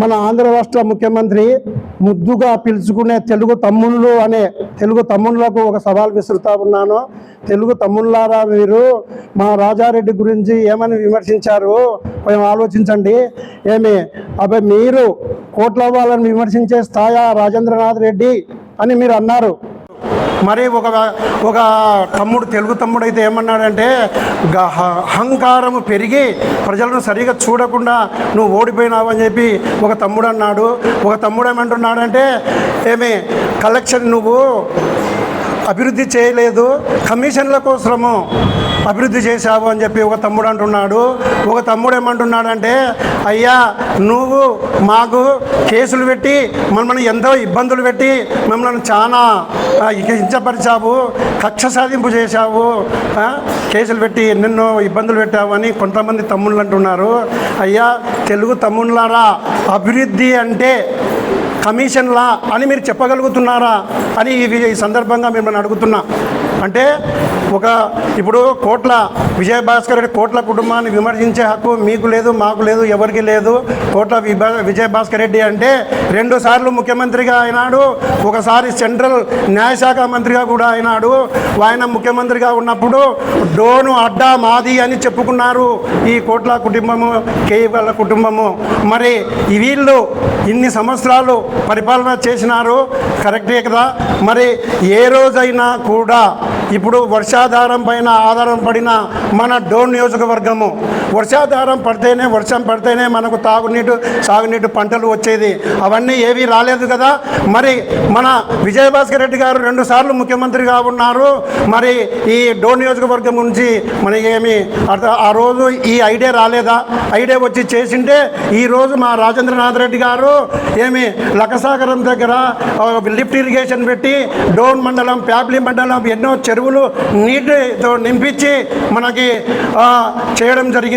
మన ఆంధ్ర రాష్ట్ర ముఖ్యమంత్రి ముద్దుగా పిలుచుకునే తెలుగు తమ్ముళ్ళు అనే తెలుగు తమ్ముళ్ళకు ఒక సవాల్ విసురుతా ఉన్నాను. తెలుగు తమ్ముళ్ళారా మీరు? మా రాజారెడ్డి గురించి ఏమని విమర్శించారు? కొంచెం ఆలోచించండి. ఏమి? అబ్బాయి మీరు కోట్ల వాళ్ళని విమర్శించే స్థాయా రాజేంద్రనాథ్ రెడ్డి అని మీరు అన్నారు. మరి ఒక ఒక తమ్ముడు తెలుగు తమ్ముడు అయితే ఏమన్నాడంటే గ- హ- అహంకారము పెరిగి ప్రజలను సరిగా చూడకుండా నువ్వు ఓడిపోయినావు అని చెప్పి ఒక తమ్ముడు అన్నాడు. ఒక తమ్ముడు ఏమంటున్నాడంటే ఏమి కలెక్షన్ నువ్వు అభివృద్ధి చేయలేదు. కమిషన్ల కోసము అభివృద్ధి చేశావు అని చెప్పి ఒక తమ్ముడు అంటున్నాడు. ఒక తమ్ముడు ఏమంటున్నాడంటే అయ్యా నువ్వు మాకు కేసులు పెట్టి మమ్మల్ని ఎంతో ఇబ్బందులు పెట్టి మమ్మల్ని చాలా ఆ, హింసపరిచావు కక్ష సాధింపు చేశావు కేసులు పెట్టి ఎన్నెన్నో ఇబ్బందులు పెట్టావు అని కొంతమంది తమ్ముళ్ళు అంటున్నారు. అయ్యా తెలుగు తమ్ముళ్ళారా అభివృద్ధి అంటే కమిషన్లా అని మీరు చెప్పగలుగుతున్నారా అని ఈ ఈ సందర్భంగా మిమ్మల్ని అడుగుతున్నా. అంటే ఒక ఇప్పుడు కోట్ల విజయభాస్కర్ రెడ్డి కోట్ల కుటుంబాన్ని విమర్శించే హక్కు మీకు లేదు మాకు లేదు ఎవరికి లేదు. కోట్ల విజయభాస్కర్ రెడ్డి అంటే రెండు సార్లు ముఖ్యమంత్రిగా అయినాడు ఒకసారి సెంట్రల్ న్యాయశాఖ మంత్రిగా కూడా అయినాడు. ఆయన ముఖ్యమంత్రిగా ఉన్నప్పుడు డోను అడ్డా మాది అని చెప్పుకున్నారు ఈ కోట్ల కుటుంబము కేవల కుటుంబము. మరి వీళ్ళు ఇన్ని సంవత్సరాలు పరిపాలన చేసినారు కరెక్టే కదా. మరి ఏ రోజైనా కూడా ఇప్పుడు వర్షాధారం పైన ఆధారం పడిన మన డోన్ నియోజకవర్గము వర్షాధారం పడితేనే వర్షం పడితేనే మనకు తాగునీటు సాగునీటి పంటలు వచ్చేది. అవన్నీ ఏవి రాలేదు కదా. మరి మన విజయభాస్కర్ రెడ్డి గారు రెండు సార్లు ముఖ్యమంత్రిగా ఉన్నారు. మరి ఈ డోన్ నియోజకవర్గం నుంచి మనకి ఏమి ఆ రోజు ఈ ఐడియా రాలేదా? ఐడియా వచ్చి చేసింటే ఈరోజు మా రాజేంద్రనాథ్ రెడ్డి గారు ఏమి లకసాగరం దగ్గర లిఫ్ట్ ఇరిగేషన్ పెట్టి డోన్ మండలం ప్యాబ్లీ మండలం ఎన్నో చెరువులు నీటితో నింపించి మనకి చేయడం జరిగింది.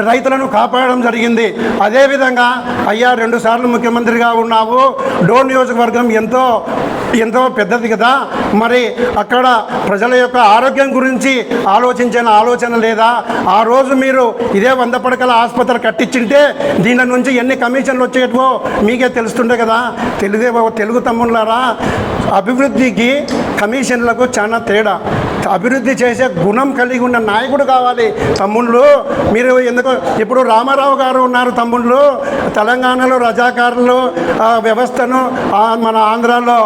రైతులను కాపాడడం జరిగింది. అదేవిధంగా అయ్యా రెండు సార్లు ముఖ్యమంత్రిగా ఉన్నావు. డోన్ నియోజకవర్గం ఎంతో ఎంతో పెద్దది కదా. మరి అక్కడ ప్రజల యొక్క ఆరోగ్యం గురించి ఆలోచించిన ఆలోచన లేదా? ఆ రోజు మీరు ఇదే వంద పడకల ఆసుపత్రి కట్టించింటే దీని నుంచి ఎన్ని కమిషన్లు వచ్చేటవో మీకే తెలుస్తుండే కదా. తెలుగు తెలుగు తమ్ముళ్ళారా? అభివృద్ధికి కమిషన్లకు చాలా తేడా. అభివృద్ధి చేసే గుణం కలిగి ఉన్న నాయకుడు కావాలి. తమ్ముళ్ళు మీరు ఎందుకు ఇప్పుడు రామారావు గారు ఉన్నారు తమ్ముళ్ళు తెలంగాణలో రజాకారులు వ్యవస్థను మన ఆంధ్రాలో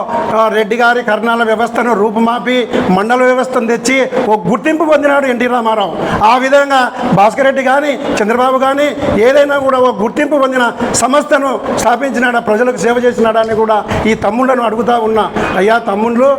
రెడ్డి గారి కర్ణాల వ్యవస్థను రూపుమాపి మండల వ్యవస్థను తెచ్చి ఒక గుర్తింపు పొందినాడు ఎన్టీ రామారావు. ఆ విధంగా భాస్కర్ రెడ్డి కానీ చంద్రబాబు కానీ ఏదైనా కూడా ఒక గుర్తింపు పొందిన సంస్థను స్థాపించినాడా ప్రజలకు సేవ చేసినాడని కూడా ఈ తమ్ముళ్ళను అడుగుతా ఉన్నా. అయ్యా తమ్ముళ్ళు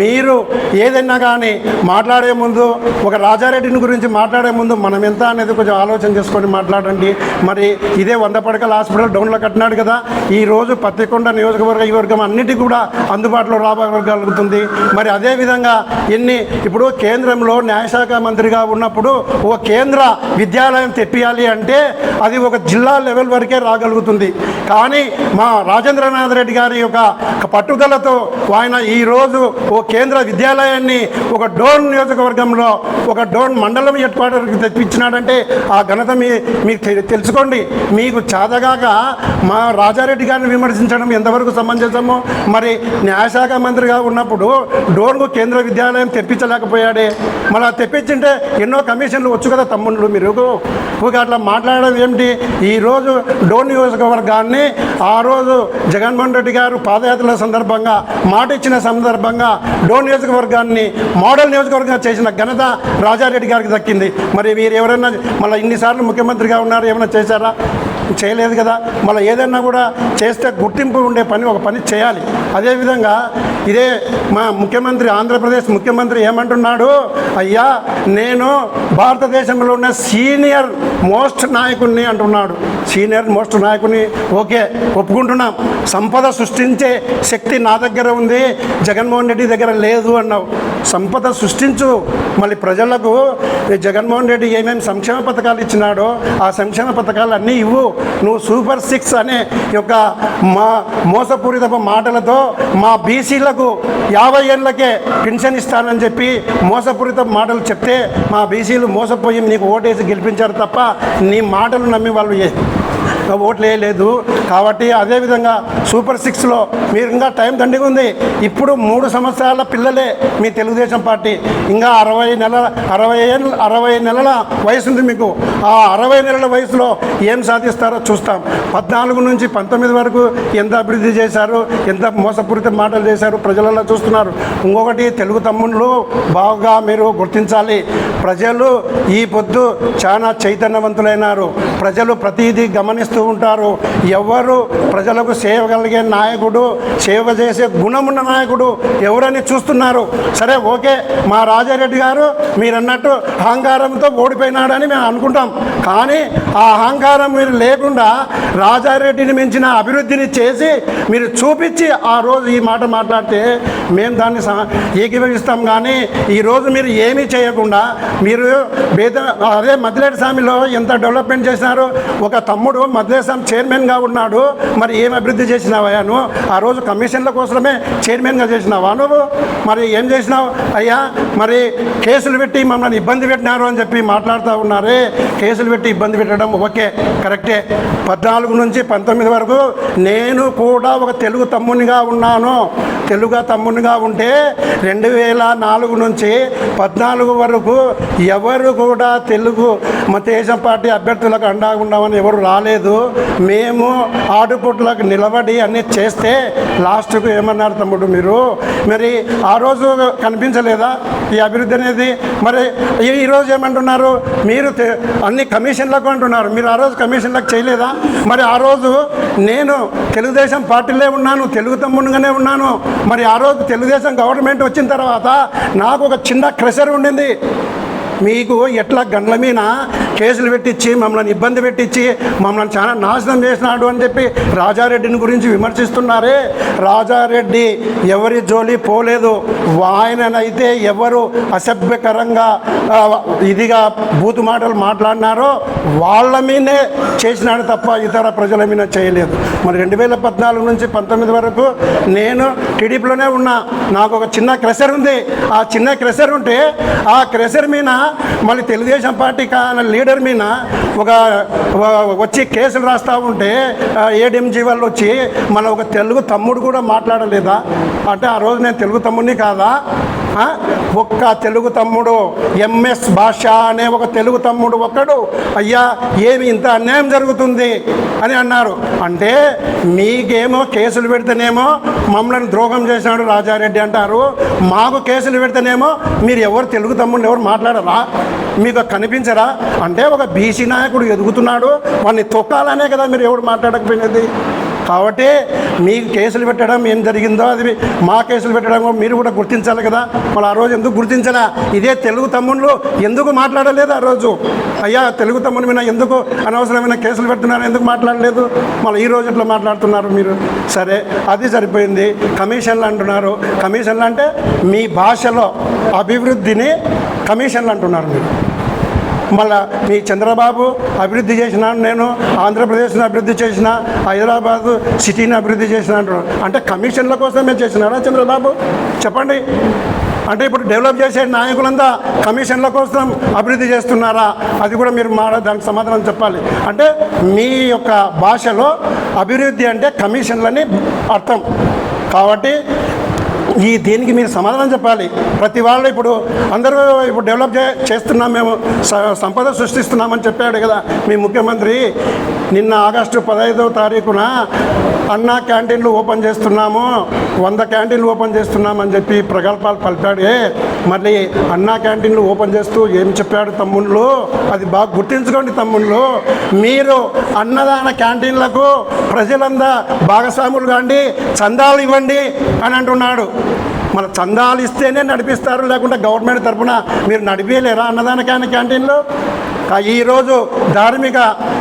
మీరు ఏదైనా కానీ మాట్లాడే ముందు ఒక రాజారెడ్డిని గురించి మాట్లాడే ముందు మనం ఎంత అనేది కొంచెం ఆలోచన చేసుకొని మాట్లాడండి. మరి ఇదే వంద పడకల హాస్పిటల్ డౌన్లో కట్టినాడు కదా ఈ రోజు పత్తికొండ నియోజకవర్గ ఈ వర్గం అన్నిటికీ కూడా అందుబాటులో రాగలుగుతుంది మరి అదేవిధంగా ఎన్ని ఇప్పుడు కేంద్రంలో న్యాయశాఖ మంత్రిగా ఉన్నప్పుడు ఒక కేంద్ర విద్యాలయం తెప్పియాలి అంటే అది ఒక జిల్లా లెవెల్ వరకే రాగలుగుతుంది. కానీ మా రాజేంద్రనాథ్ రెడ్డి గారి యొక్క పట్టుదలతో ఆయన ఈరోజు ఓ కేంద్ర విద్యాలయాన్ని ఒక డోన్ నియోజకవర్గంలో ఒక డోన్ మండలం హెడ్ క్వార్టర్కి తెప్పించినాడంటే ఆ ఘనత మీ మీకు తెలుసుకోండి. మీకు చాదగాక మా రాజారెడ్డి గారిని విమర్శించడం ఎంతవరకు సమంజసమో మరి న్యాయశాఖ మంత్రిగా ఉన్నప్పుడు డోన్కు కేంద్ర విద్యాలయం తెప్పించలేకపోయాడే. మళ్ళీ తెప్పించింటే ఎన్నో కమిషన్లు వచ్చు కదా తమ్ముళ్ళు మీరు. అట్లా మాట్లాడడం ఏమిటి? ఈరోజు డోన్ నియోజకవర్గాన్ని ఆ రోజు జగన్మోహన్ రెడ్డి గారు పాదయాత్రల సందర్భంగా మాట ఇచ్చిన సందర్భంగా డోన్ నియోజకవర్గాన్ని మోడల్ నియోజకవర్గంగా చేసిన ఘనత రాజారెడ్డి గారికి దక్కింది. మరి మీరు ఎవరైనా మళ్ళీ ఇన్నిసార్లు ముఖ్యమంత్రిగా ఉన్నారు ఏమైనా చేశారా? చేయలేదు కదా. మళ్ళీ ఏదైనా కూడా చేస్తే గుర్తింపు ఉండే పని ఒక పని చేయాలి. అదేవిధంగా ఇదే మా ముఖ్యమంత్రి ఆంధ్రప్రదేశ్ ముఖ్యమంత్రి ఏమంటున్నాడు? అయ్యా నేను భారతదేశంలో ఉన్న సీనియర్ మోస్ట్ నాయకుడిని అంటున్నాడు. సీనియర్ మోస్ట్ నాయకుని ఓకే ఒప్పుకుంటున్నాం. సంపద సృష్టించే శక్తి నా దగ్గర ఉంది జగన్మోహన్ రెడ్డి దగ్గర లేదు అన్నావు. సంపద సృష్టించు. మళ్ళీ ప్రజలకు జగన్మోహన్ రెడ్డి ఏమేమి సంక్షేమ పథకాలు ఇచ్చినాడో ఆ సంక్షేమ పథకాలు అన్నీ ఇవ్వు. నువ్వు సూపర్ సిక్స్ అనే యొక్క మా మోసపూరితపు మాటలతో మా బీసీలకు యాభై ఏళ్ళకే పెన్షన్ ఇస్తానని చెప్పి మోసపూరిత మాటలు చెప్తే మా బీసీలు మోసపోయి నీకు ఓటేసి గెలిపించారు తప్ప నీ మాటలు నమ్మి వాళ్ళు ఏ- ఓట్లు వేయలేదు. కాబట్టి అదేవిధంగా సూపర్ సిక్స్లో మీరు ఇంకా టైం దండిగా ఉంది. ఇప్పుడు మూడు సంవత్సరాల పిల్లలే మీ తెలుగుదేశం పార్టీ. ఇంకా అరవై నెలల అరవై అరవై నెలల వయసు ఉంది మీకు. ఆ అరవై నెలల వయసులో ఏం సాధిస్తారో చూస్తాం. పద్నాలుగు నుంచి పంతొమ్మిది వరకు ఎంత అభివృద్ధి చేశారు ఎంత మోసపూరిత మాటలు చేశారు ప్రజలలో చూస్తున్నారు. ఇంకొకటి తెలుగు తమ్ముళ్ళు బాగా మీరు గుర్తించాలి. ప్రజలు ఈ పొద్దు చాలా చైతన్యవంతులైనారు. ప్రజలు ప్రతిదీ గమనిస్తూ ఉంటారు. ఎవరు ప్రజలకు సేవగలిగే నాయకుడు సేవ చేసే గుణమున్న నాయకుడు ఎవరని చూస్తున్నారు. సరే ఓకే మా రాజారెడ్డి గారు మీరు అన్నట్టు అహంకారంతో ఓడిపోయినాడని మేము అనుకుంటాం. కానీ ఆ అహంకారం మీరు లేకుండా రాజారెడ్డిని మించిన అభివృద్ధిని చేసి మీరు చూపించి ఆ రోజు ఈ మాట మాట్లాడితే మేము దాన్ని సహ- ఏకీభవిస్తాం. కానీ ఈరోజు మీరు ఏమీ చేయకుండా మీరు బేద అదే మద్దిలేటి స్వామిలో ఎంత డెవలప్మెంట్ చేసినారు ఒక తమ్ముడు మద్దిలేటి స్వామి చైర్మన్గా ఉన్నాడు మరి ఏం అభివృద్ధి చేసినావా నువ్వు? ఆ రోజు కమిషన్ల కోసమే చైర్మన్గా చేసినావా నువ్వు? మరి ఏం చేసినావు? అయ్యా మరి కేసులు పెట్టి మమ్మల్ని ఇబ్బంది పెట్టినారు అని చెప్పి మాట్లాడుతూ ఉన్నారే. కేసులు పెట్టి ఇబ్బంది పెట్టడం ఓకే కరెక్టే. పద్నాలుగు నుంచి పంతొమ్మిది వరకు నేను కూడా ఒక తెలుగు తమ్మునిగా ఉన్నాను. తెలుగు తమ్మునిగా ఉంటే రెండు వేల నాలుగు నుంచి పద్నాలుగు వరకు ఎవరు కూడా తెలుగు మా దేశం పార్టీ అభ్యర్థులకు అండగా ఎవరు రాలేదు. మేము ఆడుపుట్లకు నిలబడి అన్నీ చేస్తే లాస్ట్కు ఏమన్నారు తమ్ముడు మీరు? మరి ఆ రోజు కనిపించలేదా ఈ అభివృద్ధి అనేది? మరి ఈరోజు ఏమంటున్నారు? మీరు అన్ని కమిషన్లకు అంటున్నారు. మీరు ఆ రోజు కమిషన్లకు చేయలేదా? మరి ఆ రోజు నేను తెలుగుదేశం పార్టీలే ఉన్నాను తెలుగు తమ్ముడుగానే ఉన్నాను. మరి ఆ రోజు తెలుగుదేశం గవర్నమెంట్ వచ్చిన తర్వాత నాకు ఒక చిన్న క్రెషర్ ఉండింది. మీకు ఎట్లా గండ్ల మీద కేసులు పెట్టించి మమ్మల్ని ఇబ్బంది పెట్టించి మమ్మల్ని చాలా నాశనం చేసినాడు అని చెప్పి రాజారెడ్డిని గురించి విమర్శిస్తున్నారే. రాజారెడ్డి ఎవరి జోలి పోలేదు. ఆయననైతే ఎవరు అసభ్యకరంగా ఇదిగా బూతు మాటలు మాట్లాడినారో వాళ్ళ మీదే చేసినాడు తప్ప ఇతర ప్రజల మీద చేయలేదు. మరి రెండు వేల పద్నాలుగు నుంచి పంతొమ్మిది వరకు నేను టీడీపీలోనే ఉన్నా. నాకు ఒక చిన్న క్రెషర్ ఉంది. ఆ చిన్న క్రెషర్ ఉంటే ఆ క్రెషర్ మీద మళ్ళీ తెలుగుదేశం పార్టీ కానీ లీడర్ మీద ఒక వచ్చి కేసులు రాస్తూ ఉంటే ఏడిఎంజీ వాళ్ళు వచ్చి మన ఒక తెలుగు తమ్ముడు కూడా మాట్లాడలేదా? అంటే ఆ రోజు నేను తెలుగు తమ్ముడిని కాదా? ఒక్క తెలుగు తమ్ముడు ఎంఎస్ భాష అనే ఒక తెలుగు తమ్ముడు ఒక్కడు అయ్యా ఏమి ఇంత అన్యాయం జరుగుతుంది అని అన్నారు. అంటే మీకేమో కేసులు పెడితేనేమో మమ్మల్ని ద్రోహం చేసినాడు రాజారెడ్డి అంటారు. మాకు కేసులు పెడితేనేమో మీరు ఎవరు తెలుగు తమ్ముడు ఎవరు మాట్లాడరా? మీకు కనిపించరా? అంటే ఒక బీసీ నాయకుడు ఎదుగుతున్నాడు వాడిని తొక్కాలనే కదా మీరు ఎవరు మాట్లాడకపోయినది. కాబట్టి మీకు కేసులు పెట్టడం ఏం జరిగిందో అది మా కేసులు పెట్టడం మీరు కూడా గుర్తించాలి కదా. మరి ఆ రోజు ఎందుకు గుర్తించరా ఇదే తెలుగు తమ్ముళ్ళు ఎందుకు మాట్లాడలేదు ఆ రోజు? అయ్యా తెలుగు తమ్ముని మీద ఎందుకు అనవసరమైన కేసులు పెడుతున్నారు? ఎందుకు మాట్లాడలేదు? మళ్ళీ ఈ రోజు ఇట్లా మాట్లాడుతున్నారు మీరు? సరే అది సరిపోయింది. కమిషన్లు అంటున్నారు. కమిషన్లు అంటే మీ భాషలో అభివృద్ధిని కమిషన్లు అంటున్నారు మీరు. మళ్ళా మీ చంద్రబాబు అభివృద్ధి చేసిన నేను ఆంధ్రప్రదేశ్ను అభివృద్ధి చేసిన హైదరాబాద్ సిటీని అభివృద్ధి చేసిన అంటే కమిషన్ల కోసం మేము చేసినారా చంద్రబాబు? చెప్పండి. అంటే ఇప్పుడు డెవలప్ చేసే నాయకులంతా కమిషన్ల కోసం అభివృద్ధి చేస్తున్నారా? అది కూడా మీరు మా దానికి సమాధానం చెప్పాలి. అంటే మీ యొక్క భాషలో అభివృద్ధి అంటే కమిషన్లని అర్థం. కాబట్టి ఈ దీనికి మీరు సమాధానం చెప్పాలి. ప్రతి వాళ్ళు ఇప్పుడు అందరూ ఇప్పుడు డెవలప్ చే చేస్తున్నాం మేము సంపద సృష్టిస్తున్నామని చెప్పాడు కదా మీ ముఖ్యమంత్రి. నిన్న ఆగస్టు పదహైదవ తారీఖున అన్నా క్యాంటీన్లు ఓపెన్ చేస్తున్నాము వంద క్యాంటీన్లు ఓపెన్ చేస్తున్నామని చెప్పి ప్రగల్భాలు పలిపాడే మళ్ళీ అన్నా క్యాంటీన్లు ఓపెన్ చేస్తూ ఏం చెప్పాడు తమ్ముళ్ళు? అది బాగా గుర్తించుకోండి తమ్ముళ్ళు. మీరు అన్నదాన క్యాంటీన్లకు ప్రజలందా భాగస్వాములు కాండి చందాలు ఇవ్వండి అని అంటున్నాడు. మన చందాలు ఇస్తేనే నడిపిస్తారు లేకుంటే గవర్నమెంట్ తరఫున మీరు నడిపేయలేరా అన్నదాన క్యాంటీన్లో? ఈరోజు ధార్మిక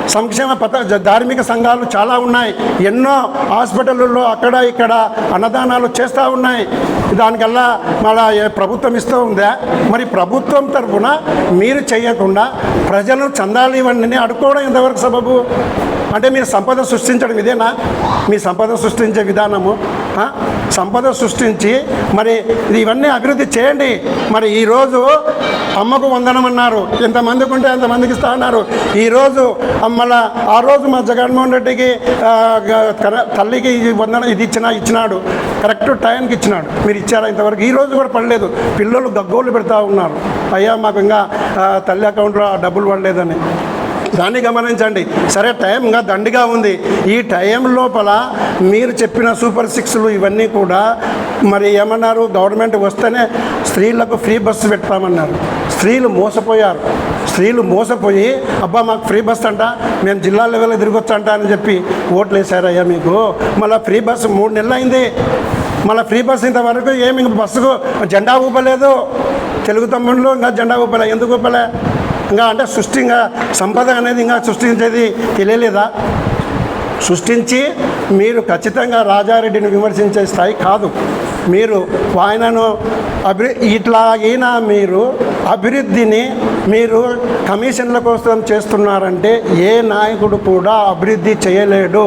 సంక్షేమ పథ ధార్మిక సంఘాలు చాలా ఉన్నాయి. ఎన్నో హాస్పిటళ్ళల్లో అక్కడ ఇక్కడ అన్నదానాలు చేస్తూ ఉన్నాయి. దానికల్లా మళ్ళా ప్రభుత్వం ఇస్తూ ఉందా? మరి ప్రభుత్వం తరఫున మీరు చేయకుండా ప్రజలను చందాలు ఇవ్వండి అడుక్కోవడం ఎంతవరకు సబబు? అంటే మీరు సంపద సృష్టించడం ఇదేనా? మీ సంపద సృష్టించే విధానము సంపద సృష్టించి మరి ఇవన్నీ అభివృద్ధి చేయండి. మరి ఈరోజు అమ్మకు వందనం అన్నారు. ఎంతమందికి ఉంటే అంతమందికి ఇస్తా అన్నారు. ఈరోజు మళ్ళా ఆ రోజు మా జగన్మోహన్ రెడ్డికి తల్లికి ఇది వందనం ఇది ఇచ్చినా ఇచ్చినాడు. కరెక్ట్ టైంకి ఇచ్చినాడు. మీరు ఇచ్చారా ఇంతవరకు? ఈ రోజు కూడా పడలేదు. పిల్లలు గగ్గోలు పెడతా ఉన్నారు. అయ్యా మాకు ఇంకా తల్లి అకౌంట్లో డబ్బులు పడలేదని. దాన్ని గమనించండి. సరే టైం ఇంకా దండిగా ఉంది. ఈ టైం లోపల మీరు చెప్పిన సూపర్ సిక్స్లు ఇవన్నీ కూడా మరి ఏమన్నారు? గవర్నమెంట్ వస్తేనే స్త్రీలకు ఫ్రీ బస్సు పెడతామన్నారు. స్త్రీలు మోసపోయారు. స్త్రీలు మోసపోయి అబ్బా మాకు ఫ్రీ బస్ అంట మేము జిల్లా లెవెల్లో అంట అని చెప్పి ఓట్లు వేసారయ్యా మీకు. మళ్ళీ ఫ్రీ బస్సు మూడు నెలలు అయింది మళ్ళీ ఫ్రీ బస్ ఇంతవరకు ఏమి ఇంక బస్సుకు జెండా ఊపలేదు. తెలుగు తమ్ముళ్ళు ఇంకా జెండా ఊపలే. ఎందుకు ఊపలే? ఇంకా అంటే సృష్టి ఇంకా సంపద అనేది ఇంకా సృష్టించేది తెలియలేదా? సృష్టించి మీరు ఖచ్చితంగా రాజారెడ్డిని విమర్శించే స్థాయి కాదు. మీరు ఆయనను అభి ఇట్లాగైనా మీరు అభివృద్ధిని మీరు కమిషన్ల కోసం చేస్తున్నారంటే ఏ నాయకుడు కూడా అభివృద్ధి చేయలేడు.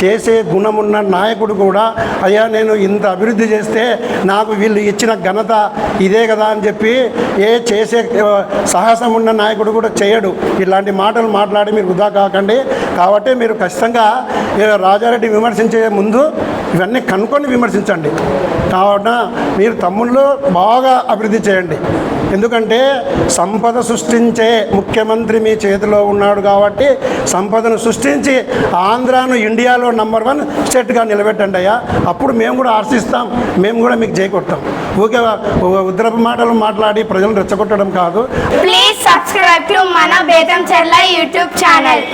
చేసే గుణమున్న నాయకుడు కూడా అయ్యా నేను ఇంత అభివృద్ధి చేస్తే నాకు వీళ్ళు ఇచ్చిన ఘనత ఇదే కదా అని చెప్పి ఏ చేసే సాహసం ఉన్న నాయకుడు కూడా చేయడు. ఇలాంటి మాటలు మాట్లాడి మీరు వృధా కాకండి. కాబట్టి మీరు ఖచ్చితంగా రాజారెడ్డి విమర్శించే ముందు ఇవన్నీ కనుక్కొని విమర్శించండి. కావున మీరు తమ్ముళ్ళు బాగా అభివృద్ధి చేయండి. ఎందుకంటే సంపద సృష్టించే ముఖ్యమంత్రి మీ చేతిలో ఉన్నాడు కాబట్టి సంపదను సృష్టించి ఆంధ్రాను ఇండియాలో నంబర్ వన్ స్టేట్గా నిలబెట్టండి అయ్యా. అప్పుడు మేము కూడా ఆశిస్తాం మేము కూడా మీకు చేకొడతాం ఊకే ఉద్రపు మాటలు మాట్లాడి ప్రజలను రెచ్చగొట్టడం కాదు. ప్లీజ్ సబ్స్క్రైబ్ టు మన బేతం చెర్ల యూట్యూబ్ ఛానల్